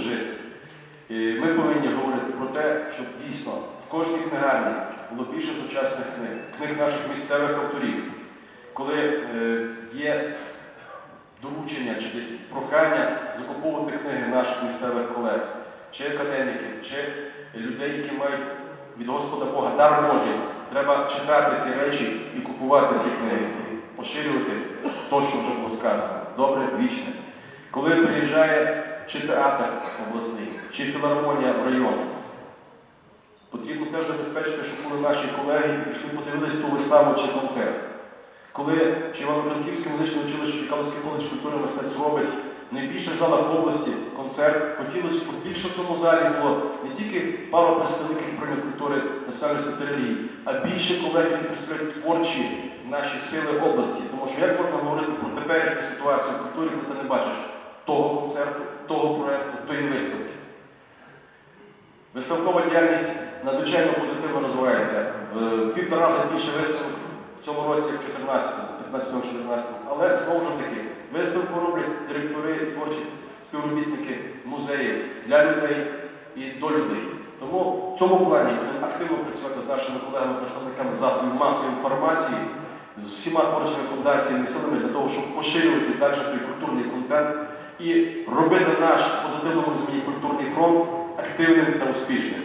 жити. Ми повинні говорити про те, щоб дійсно в кожній книгарні було більше сучасних книг, книг наших місцевих авторів. Коли е, є доручення чи десь прохання закуповувати книги наших місцевих колег, чи академіків, чи людей, які мають від Господа Бога дар Божий, треба читати ці речі і купувати ці книги, поширювати те, що вже було сказано. Добре, вічне. Коли приїжджає чи театр обласний, чи філармонія в район, потрібно теж забезпечити, щоб були наші колеги і прийшли подивились ту виставу чи концерт. Коли чи Івано-Франківське музичне училище, чи Калинський коледж культури мистецтв робить найбільше залах області концерт, хотілося, щоб більше в цьому залі було не тільки пару представників управління культури, національності та а більше колег, які представляють творчі наші сили області. Тому що як можна говорити про теперішню ситуацію в культурі, коли ти не бачиш того концерту, того проєкту, тої виставки. Виставкова діяльність надзвичайно позитивно розвивається. В півтора рази більше виставок в цьому році, в 14-му, 15-14, але знову ж таки, виставку роблять директори і творчі співробітники музеїв для людей і до людей. Тому в цьому плані будемо активно працювати з нашими колегами, представниками засобів масової інформації, з всіма творчими фундаціями, силами для того, щоб поширювати далі той культурний контент і робити наш позитивному розумінні культурний фронт активним та успішним.